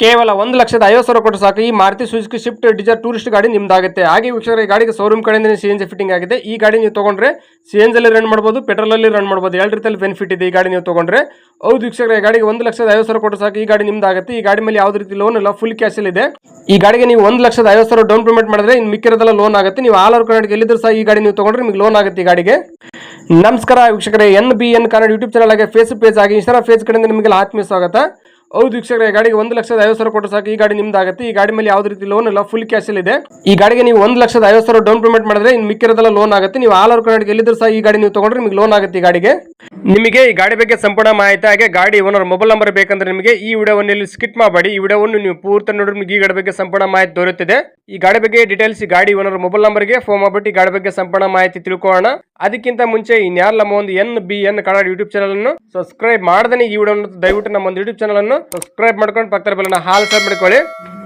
ಕೇವಲ ಒಂದು ಲಕ್ಷದ ಐವತ್ತು ಸಾವಿರ ಕೊಟ್ಟು ಸಾಕು. ಈ Maruti Suzuki Swift Dzire tourist ಗಾಡಿ ನಿಮ್ದಾಗುತ್ತೆ. ಹಾಗೆ ವೀಕ್ಷಕರ, ಈ ಗಾಡಿಗೆ ಶೋರೂಮ್ ಕಡೆಯಿಂದ ಸಿ ಎನ್ ಫಿಟ್ಟಿಂಗ್ ಆಗಿದೆ. ಈ ಗಾಡಿ ನೀವು ತಗೊಂಡ್ರೆ ಸಿ ಎನ್ ಅಲ್ಲಿ ರನ್ ಮಾಡ್ಬೋದು ಪೆಟ್ರೋಲಲ್ಲಿ ರನ್ ಮಾಡ್ಬೋದು. ಎರಡು ರೀತಿಯಲ್ಲಿ ಬೆನಿಫಿಟ್ ಇದೆ ಈ ಗಾಡಿ ನೀವು ತಗೊಂಡ್ರೆ. ಹೌದು ವೀಕ್ಷಕರ, ಈ ಗಾಡಿಗೆ ಒಂದು ಲಕ್ಷದ ಐವತ್ತು ಸಾವಿರ ಕೊಟ್ಟು ಸಾಕು. ಈ ಗಾಡಿ ನಿಮ್ದಾಗುತ್ತೆ. ಈ ಗಾಡಿ ಮೇಲೆ ಯಾವುದೇ ರೀತಿ ಲೋನ್ ಇಲ್ಲ ಫುಲ್ ಕ್ಯಾಶ್ ಇದೆ. ಈ ಗಾಡಿಗೆ ನೀವು ಒಂದು ಲಕ್ಷದ ಐವತ್ತು ಸಾವಿರ ಡೌನ್ ಪೇಮೆಂಟ್ ಮಾಡಿದ್ರೆ ಇನ್ನು ಮಿಕ್ಕಿರೋದೆಲ್ಲ ಲೋನ್ ಆಗುತ್ತೆ. ನೀವು ಆಲ್ ಓವರ್ ಕರ್ನಾಟಕ ಎಲ್ಲಿದ್ರು ಸಹ ಈ ಗಾಡಿ ನೀವು ತಗೊಂಡ್ರೆ ನಿಮಗೆ ಲೋನ್ ಆಗುತ್ತೆ ಈ ಗಾಡಿಗೆ. ನಮಸ್ಕಾರ ವೀಕ್ಷಕರೇ N B N Kannada YouTube channel ಆಗಿ ಫೇಸ್ ಪೇಜ್ ಆಗಿ ಇನ್ಸ್ಟಾ ಫೇಸ್ ಕಡೆಯಿಂದ ನಿಮಗೆಲ್ಲ ಆತ್ಮೀಯ ಸ್ವಾಗತ. ಹೌದು ವೀಕ್ಷಕರ, ಈ ಗಾಡಿಗೆ ಒಂದು ಲಕ್ಷದ ಐವತ್ತು ಸಾವಿರ ಕೊಟ್ಟರೆ ಸಾಕು. ಈ ಗಾಡಿ ನಿಮ್ದಾಗುತ್ತೆ. ಈ ಗಾಡಿ ಮೇಲೆ ಯಾವುದೇ ರೀತಿ ಲೋನ್ ಇಲ್ಲ ಫುಲ್ ಕ್ಯಾಶ್ ಇದೆ. ಈ ಗಾಡಿಗೆ ನೀವು ಒಂದು ಲಕ್ಷದ ಐವತ್ತು ಸಾವಿರ ಡೌನ್ ಪೇಮೆಂಟ್ ಮಾಡಿದ್ರೆ ಇನ್ನು ಮಿಕ್ಕಿರೋದೆಲ್ಲ ಲೋನ್ ಆಗುತ್ತೆ. ನೀವು ಆಲ್ ಓವರ್ ಕರ್ನಾಟಕ ಎಲ್ಲಿದ್ರು ಸಹ ಈ ಗಾಡಿ ನೀವು ತಗೊಂಡ್ರೆ ನಿಮಗೆ ಲೋನ್ ಆಗುತ್ತೆ ಈ ಗಾಡಿಗೆ. ನಿಮಗೆ ಈ ಗಾಡಿ ಬಗ್ಗೆ ಸಂಪೂರ್ಣ ಮಾಹಿತಿ, ಹಾಗೆ ಗಾಡಿ ಓನರ್ ಮೊಬೈಲ್ ನಂಬರ್ ಬೇಕಂದ್ರೆ ನಿಮಗೆ ಈ ವಿಡಿಯೋವನ್ನು ಇಲ್ಲಿ ಸ್ಕಿಟ್ ಮಾಡಬೇಡಿ ಈ ವಿಡಿಯೋವನ್ನು ನೀವು ಪೂರ್ತಿ ನೋಡಿದ್ರೆ ನಿಮಗೆ ಈ ಗಾಡಿ ಬಗ್ಗೆ ಸಂಪೂರ್ಣ ಮಾಹಿತಿ ದೊರೆಯುತ್ತಿದೆ. ಈ ಗಾಡಿ ಬಗ್ಗೆ ಡೀಟೇಲ್ಸ್ ಈ ಗಾಡಿ ಓನರ್ ಮೊಬೈಲ್ ನಂಬರ್ಗೆ ಫೋನ್ ಮಾಡಿಬಿಟ್ಟು ಈ ಗಾಡಿ ಬಗ್ಗೆ ಸಂಪೂರ್ಣ ಮಾಹಿತಿ ತಿಳ್ಕೊಳ್ಳೋಣ. ಅದಕ್ಕಿಂತ ಮುಂಚೆ ಇನ್ಯಾರು ನಮ್ಮ ಒಂದು N B N Kannada YouTube channel ಅನ್ನು ಸಬ್ಸ್ಕ್ರೈಬ್ ಮಾಡದೇ ಈ ವಿಡಿಯೋ ದಯವಿಟ್ಟು ನಮ್ಮ ಒಂದು ಯೂಟ್ಯೂಬ್ ಚಾನಲ್ ಅನ್ನು ಸಬ್ಸ್ಕ್ರೈಬ್ ಮಾಡ್ಕೊಂಡು ಪಕ್ಕದ ಬೆಲ್ಲ ಹಾಲ್ ಸಬ್ ಮಾಡ್ಕೊಳ್ಳಿ.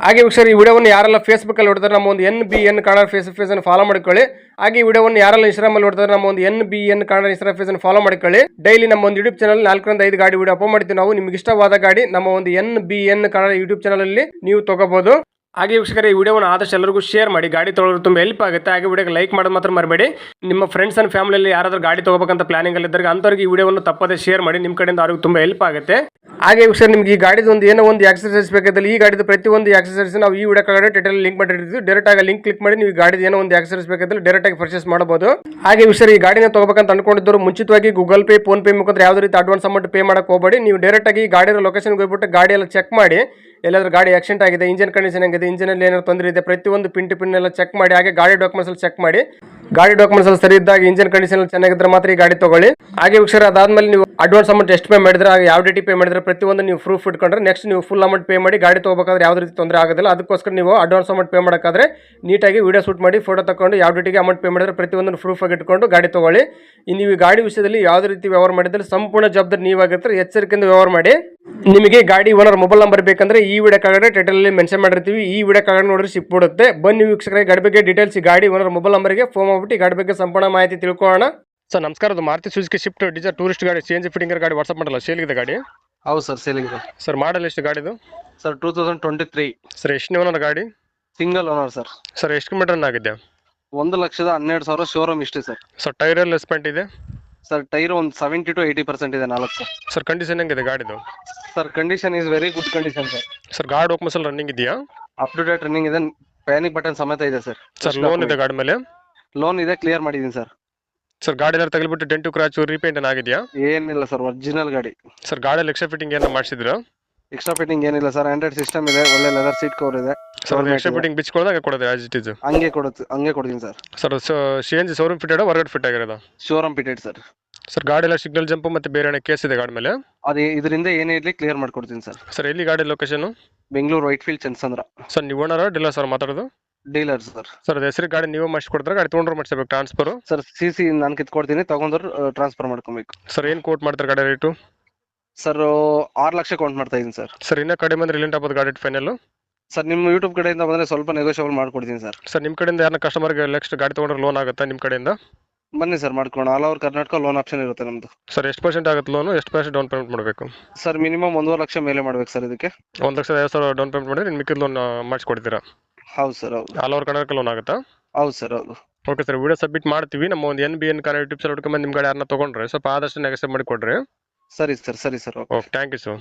ಹಾಗೆ ಹುಷಾರು ಈ ವಿಡಿಯೋವನ್ನು ಯಾರೆಲ್ಲ ಫೇಸ್ಬುಕ್ ಅಲ್ಲಿ ಹೊಡ್ತಾರೆ ನಮ್ಮ ಒಂದು N B N Kannada face face ಅನ್ನು ಫಾಲೋ ಮಾಡ್ಕೊಳ್ಳಿ. ಹಾಗೆ ಈ ವಿಡಿಯೋವನ್ನು ಯಾರೆಲ್ಲ ಇನ್ಸ್ಟಾಗ್ರಾಮ್ ಅಲ್ಲಿ ಹೊಡ್ತಾರೆ ನಮ್ಮ ಒಂದು N B N Kannada insta face ಅನ್ನು ಫಾಲೋ ಮಾಡ್ಕೊಳ್ಳಿ. ಡೈಲಿ ನಮ್ಮ ಒಂದು ಯೂಟ್ಯೂಬ್ ಚಾನಲ್ ನಾಲ್ಕರಿಂದ ಐದು ಗಾಡಿ ವಿಡಿಯೋ ಅಪ್ಲೋಡ್ ಮಾಡ್ತೀವಿ ನಾವು. ನಿಮ್ಗೆ ಇಷ್ಟವಾದ ಗಾಡಿ ನಮ್ಮ ಒಂದು N B N Kannada YouTube channel ಅಲ್ಲಿ ನೀವು ತಗೋಬಹುದು ಹಾಗೆ ವೀಕ್ಷಕರೇ, ಈ ವಿಡಿಯೋವನ್ನು ಆದಷ್ಟು ಎಲ್ಲರಿಗೂ ಶೇರ್ ಮಾಡಿ, ಗಾಡಿ ತೊಗೊಳ್ಳೋದು ತುಂಬ ಹೆಲ್ಪ್ ಆಗುತ್ತೆ. ಹಾಗೆ ವಿಡಿಯೋಗೆ ಲೈಕ್ ಮಾಡೋದು ಮಾತ್ರ ಮರಬೇಡಿ. ನಿಮ್ಮ ಫ್ರೆಂಡ್ಸ್ ಅಂಡ್ ಫ್ಯಾಮಿಲಿಯಲ್ಲಿ ಯಾರಾದರೂ ಗಾಡಿ ತಗೋಬೇಕಂತ ಇದ್ದರೆ ಅಂಥವ್ರಿಗೆ ಈ ವಿಡಿಯೋವನ್ನು ತಪ್ಪದೇ ಶೇರ್ ಮಾಡಿ ನಿಮ್ಮ ಕಡೆಯಿಂದ ಅವ್ರಿಗೆ ತುಂಬ ಹೆಲ್ಪ್ ಆಗುತ್ತೆ. ಹಾಗೆ ವೀಕ್ಷರ ನಿಮ್ಗೆ ಈ ಗಾಡಿದು ಒಂದು ಏನೋ ಒಂದು ಎಕ್ಸಸೈಸ್ ಬೇಕಾದಲ್ಲಿ ಈ ಗಾಡಿದು ಪ್ರತಿಯೊಂದು ಎಕ್ಸಸೈಸ್ ನಾವು ಈ ವಿಡಿಯೋ ಕಡೆ ಟೈಟಲ್ ಲಿಂಕ್ ಮಾಡಿರ್ತೀವಿ ಡೈರೆಕ್ಟ್ ಆಗಿ ಲಿಂಕ್ ಕ್ಲಿಕ್ ಮಾಡಿ ನೀವು ಗಾಡಿದು ಏನೋ ಒಂದು ಎಕ್ಸಸೈಸ್ ಬೇಕಾದಲ್ಲಿ ಡೈರೆಕ್ಟ್ ಆಗಿ ಪರ್ಚೇಸ್ ಮಾಡಬಹುದು. ಹಾಗೆ ವಿಷಯ ಈ ಗಾಡಿನ ತಗೋಬೇಕಂತ ಅನ್ಕೊಂಡಿದ್ದರು ಮುಂಚಿತವಾಗಿ ಗೂಗಲ್ ಪೇ ಫೋನ್ ಪೇ ಮುಖಾಂತರ ಯಾವುದೇ ರೀತಿ ಅಡ್ವಾನ್ಸ್ ಅಮೌಂಟ್ ಪೇ ಮಾಡಕ್ಕೆ ಹೋಗಬೇಡಿ. ನೀವು ಡೈರೆಕ್ಟ್ ಆಗಿ ಗಾಡಿಯ ಲೊಕೇಶನ್ಗೆ ಹೋಗ್ಬಿಟ್ಟು ಗಾಡಿಯೆಲ್ಲ ಚೆಕ್ ಮಾಡಿ ಎಲ್ಲಾದ್ರೂ ಗಾಡಿ ಆಕ್ಸಿಡೆಂಟ್ ಆಗಿದೆ ಇಂಜಿನ್ ಕಂಡೀಷನ್ ಆಗಿದೆ ಇಂಜಿನಲ್ಲಿ ಏನಾದ್ರು ತೊಂದರೆ ಇದೆ, ಪ್ರತಿಯೊಂದು ಪಿನ್ ಟು ಪಿನ್ ಎಲ್ಲ ಚೆಕ್ ಮಾಡಿ, ಹಾಗೆ ಗಾಡಿ ಡಾಕ್ಯುಮೆಂಟ್ಸ್ ಚೆಕ್ ಮಾಡಿ. ಗಾಡಿ ಡಾಕ್ಯುಮೆಂಟ್ಸ್ ಅಲ್ಲಿ ಸರಿ ಇದ್ದಾಗ ಇಂಜಿನ್ ಕಂಡೀಷನ್ ಚೆನ್ನಾಗಿದ್ರೆ ಮಾತ್ರ ಈ ಗಾಡಿ ತಗೊಳ್ಳಿ. ಹಾಗೆ ವೀಕ್ಷರ ಅದಾದ್ಮೇಲೆ ನೀವು ಅಡ್ವಾನ್ಸ್ ಅಮೌಂಟ್ ಎಷ್ಟು ಪೇ ಮಾಡಿದ್ರೆ, ಹಾಗೆ ಯಾವ ಡೇಟಿ ಪೇ ಮಾಡಿದ್ರೆ ಪ್ರತಿಯೊಂದು ನೀವು ಪ್ರೂಫ್ ಇಟ್ಕೊಂಡ್ರೆ ನೆಕ್ಸ್ಟ್ ನೀವು ಫುಲ್ ಅಮೌಂಟ್ ಪೇ ಮಾಡಿ ಗಾಡಿ ತಗೋಬೇಕಾದ್ರೆ ಯಾವುದೇ ರೀತಿ ತೊಂದರೆ ಆಗೋದಿಲ್ಲ. ಅದಕ್ಕೋಸ್ಕರ ನೀವು ಅಡ್ವಾನ್ಸ್ ಅಮೌಂಟ್ ಪೇ ಮಾಡೋಕ್ಕಾದ್ರೆ ನೀಟಾಗಿ ವಿಡಿಯೋ ಶೂಟ್ ಮಾಡಿ ಫೋಟೋ ತಗೊಂಡು ಯಾವ ಡೇಟಿಗೆ ಅಮೌಂಟ್ ಪೇ ಮಾಡಿದ್ರೆ ಪ್ರತಿಯೊಂದು ಪ್ರೂಫ್ ಆಗಿ ಇಟ್ಕೊಂಡು ಗಾಡಿ ತಗೊಳ್ಳಿ. ನೀವು ಈ ಗಾಡಿ ವಿಷಯದಲ್ಲಿ ಯಾವುದೇ ರೀತಿ ವ್ಯವಹಾರ ಮಾಡಿದ್ರೆ ಸಂಪೂರ್ಣ ಜವಾಬ್ದಾರಿ ನೀವಾಗಿರ್ತಾರೆ. ಎಚ್ಚರಿಕೆಯಿಂದ ವ್ಯವಹಾರ ಮಾಡಿ. ನಿಮಗೆ ಗಾಡಿ ಓನರ್ ಮೊಬೈಲ್ ನಂಬರ್ ಬೇಕಂದ್ರೆ ಈ ವಿಡಿಯೋ ಕಾಗಡೆ ಟೈಟಲ್ ಅಲ್ಲಿ ಮೆನ್ಷನ್ ಮಾಡಿರ್ತೀವಿ. ಈ ವಿಡಿಯೋ ಕಾಗಡೆ ನೋಡಿದ್ರೆ ಸಿಕ್ ಬಿಡುತ್ತೆ ಬನ್ನಿ ವೀಕ್ಷಕರಿಗೆ ಗಾಡಿ ಬಗ್ಗೆ ಡೀಟೇಲ್ಸ್ ಗಾಡಿ ಓನರ್ ಮೊಬೈಲ್ ನಂಬರ್ಗೆ ಫೋನ್ ಮಾಡಿಬಿಟ್ಟು ಗಾಡಿ ಬಗ್ಗೆ ಸಂಪೂರ್ಣ ಮಾಹಿತಿ ತಿಳ್ಕೊಳ್ಳೋಣ. ಸರ್ ನಮಸ್ಕಾರ ಅದು Maruti Suzuki Swift Dzire tourist ಗಾಡಿ ಸಿ ಎನ್ ಜಿ ಫಿಟ್ಟಿಂಗ್ ಗಾಡಿ ವಾಟ್ಸಪ್ ಮಾಡಲ್ಲ ಸೇಲ್ಗಿದೆ ಗಾಡಿ? ಹೌದು sir selling sir sir model ಎಷ್ಟು ಗಾಡಿದು sir two thousand twenty three sir ಎಷ್ಟು ಓನರ್ ಗಾಡಿ? ಸಿಂಗಲ್ ಓನರ್ ಸರ್ ಸರ್ ಎಷ್ಟು ಕಿಲೋಮೀಟರ್ ಆಗಿದೆ? ಒಂದು ಲಕ್ಷದ ಹನ್ನೆರಡು ಸಾವಿರ ಶೋರೂಮ್ ಇಷ್ಟೇ ಸರ್ ಸರ್ ಟೈರ್ ಎಲ್ಲ ಸ್ಪೆಂಟ್ ಇದೆ? ಸರ್ ಟೈರ್ ಒಂದು ಸೆವೆಂಟಿ ಟು ಏಯ್ಟಿ ಪರ್ಸೆಂಟ್ ಇದೆ ನಾಲ್ಕು. ಸರ್ ಕಂಡೀಷನ್ ಹೆಂಗಿದೆ ಗಾಡಿದು? Sir condition is very good condition sir sir ಗಾಡಿ ಮಸಲ್ ರನ್ನಿಂಗ್ ಇದೆಯಾ? ಅಪ್ ಟು ಡೇಟ್ ರನ್ನಿಂಗ್ ಇದೆ. ಪ್ಯಾನಿಕ್ ಬಟನ್ ಸಮೇತ ಇದೆ ಸರ್ ಸರ್ ಲೋನ್ ಇದೆ ಗಾಡಿ ಮೇಲೆ? ಲೋನ್ ಇದೆ ಕ್ಲಿಯರ್ ಮಾಡಿದ್ದೀನಿ ಸರ್ ಸರ್ ಗಾಡಿ ಎಲ್ಲ ತಗಲಿಬಿಟ್ಟು ಡೆಂಟು ಕ್ರಾಚು ರೀಪೇಂಟ್ ಆಗಿದೆಯಾ ಏನಿಲ್ಲ ಸರ್ ಒರಿಜಿನಲ್ ಗಾಡಿ. ಸರ್ ಗಾಡಿ ಎಕ್ಸ್ಟ್ರಾ ಫಿಟ್ಟಿಂಗ್ ಏನೋ ಮಾಡಿಸಿದ್ರು? ಎಕ್ಸ್ಟ್ರಾ ಫಿಟ್ಟಿಂಗ್ ಏನಿಲ್ಲ ಸರ್ ಆಂಡ್ರಾಯ್ಡ್ ಸಿಸ್ಟಮ್ ಇದೆ ಒಳ್ಳೆ ಲೆದರ್ ಸೀಟ್ ಕವರ್ ಇದೆ. ಸರ್ ಎಕ್ಸ್ಟ್ರಾ ಫಿಟ್ಟಿಂಗ್ ಫಿಟ್ಟಿಂಗ್ ಬಿಚ್ಕೊಳ್ದಾಗ ಕೊಡೋದು ಆಸ್ ಇಟ್ ಇಸ್ ಹಂಗೆ ಕೊಡುತ್ತೆ ಹಂಗೆ ಕೊಡ್ತೀನಿ sir sir C N G showroom fitted ಹೊರಗಡೆ ಫಿಟ್ ಆಗಿರೋದು? ಶೋರೂಮ್ ಫಿಟೆಡ್ ಸರ್ ಸರ್ ಗಾಡಿ ಎಲ್ಲ ಸಿಗ್ನಲ್ ಜಂಪ್ ಮತ್ತೆ ಬೇರೆ ಏನೋ ಕೇಸ್ ಇದೆ ಗಾಡಿ ಮೇಲೆ? ಅದೇ ಇದರಿಂದ ಏನೇ ಇರಲಿ ಕ್ಲಿಯರ್ ಮಾಡ್ಕೊಡ್ತೀನಿ ಸರ್ ಸರ್ ಎಲ್ಲಿ ಗಾಡಿ location Bengaluru Whitefield Chandsandra sir ನೀವು ಓನರ್ ಡೀಲರ್ ಸರ್ ಮಾತಾಡೋದು? ಡೀಲರ್ ಸರ್ ಸರ್ ಅದು ಹೆಸರು ಗಾಡಿ ನೀವು ಮಾಡಿಸ್ಕೊಡ್ತಾರೆ ಗಾಡಿ ತೊಗೊಂಡ್ರೆ ಮಾಡಿಸ್ಬೇಕು ಟ್ರಾನ್ಸ್ಫರ್ ಸರ್ ಸಿ ಸಿ ನಾನು ಕಿತ್ಕೊಡ್ತೀನಿ ತಗೊಂಡ್ರು ಟ್ರಾನ್ಸ್ಫರ್ ಮಾಡ್ಕೊಬೇಕು. ಸರ್ ಏನು ಕೋಟ್ ಮಾಡ್ತಾರೆ ಗಾಡಿ ರೇಟು ಸರ್ ಆರು ಲಕ್ಷ ಕೌಂಟ್ ಮಾಡ್ತಾ ಇದ್ದೀನಿ ಸರ್ ಸರ್ ಇನ್ನೂ ಕಡಿಮೆ ಅಂದ್ರೆ ಇಲ್ಲಿಂದ ಆಗ್ಬೋದು ಗಾಡಿ ಫೈನಲ್ ಸರ್ ನಿಮ್ಮ ಯೂಟ್ಯೂಬ್ ಕಡೆಯಿಂದ ಬಂದರೆ ಸ್ವಲ್ಪ ನೆಗೋಷಿಯಬಲ್ ಮಾಡ್ಕೊಡ್ತೀನಿ ಸರ್ ಸರ್ ನಿಮ್ಮ ಕಡೆಯಿಂದ ಯಾರನ್ನ ಕಸ್ಟಮರ್ಗೆ ನೆಕ್ಸ್ಟ್ ಗಾಡಿ ತೊಗೊಂಡ್ರೆ ಲೋನ್ ಆಗುತ್ತಾ ನಿಮ್ಮ ಕಡೆಯಿಂದ? ಬನ್ನಿ ಸರ್ ಮಾಡ್ಕೊಂಡು all over Karnataka loan option ಇರುತ್ತೆ ನಮ್ಮದು ಸರ್ ಎಷ್ಟು ಪರ್ಸೆಂಟ್ ಆಗುತ್ತೆ ಲೋನು ಎಷ್ಟು ಪರ್ಸೆಂಟ್ ಡೌನ್ ಪೇಮೆಂಟ್ ಮಾಡಬೇಕು? ಸರ್ ಮಿನಿಮಮ್ ಒಂದೂವರೆ ಲಕ್ಷ ಮೇಲೆ ಮಾಡ್ಬೇಕು ಸರ್ ಇದಕ್ಕೆ. ಒಂದು ಲಕ್ಷದ ಐವತ್ತು ಸಾವಿರ ಡೌನ್ ಪೇಮೆಂಟ್ ಮಾಡಿದ್ರೆ ಮಿಕ್ಕಿದ ಲೋನ್ ಮಾಡಿಸ್ಕೊಡ್ತೀರಾ? ಹೌದು ಸರ್ ಹೌದು. ಆಲ್ ಓವರ್ ಕರ್ನಾಟಕ ಲೋನ್ ಆಗುತ್ತಾ? ಹೌದು ಸರ್ ಹೌದು. ಓಕೆ ಸರ್ ವಿಡಿಯೋ ಸಬ್ಮಿಟ್ ಮಾಡ್ತೀವಿ. ನಮ್ಮ ಒಂದು N B N car YouTube sir ನಿಮ್ಮ ಗಾಡಿ ಯಾರನ್ನ ತೊಗೊಂಡ್ರೆ ಸ್ವಲ್ಪ ಆದಷ್ಟು ಕೊಡ್ರಿ. ಸರಿ ಸರ್ ಸರಿ sir okay. Thank you sir.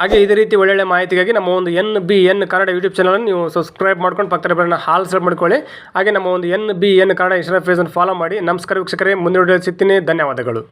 ಹಾಗೆ ಇದೇ ರೀತಿ ಒಳ್ಳೊಳ್ಳೆ ಮಾಹಿತಿಗಾಗಿ ನಮ್ಮ ಒಂದು N B N Kannada YouTube channel ನೀವು ಸಬ್ಸ್ಕ್ರೈಬ್ ಮಾಡ್ಕೊಂಡು ಪಕ್ಕದ ಬೆಲ್ಲ ಹಾಲ್ ಸೆಟ್ ಮಾಡ್ಕೊಳ್ಳಿ. ಹಾಗೆ ನಮ್ಮ ಒಂದು N B N Kannada Instagram ಫೇಸನ್ನು follow ಮಾಡಿ. ನಮಸ್ಕಾರ ವೀಕ್ಷಕರೇ, ಮುಂದಿನ ಸಿಗ್ತೀನಿ. ಧನ್ಯವಾದಗಳು.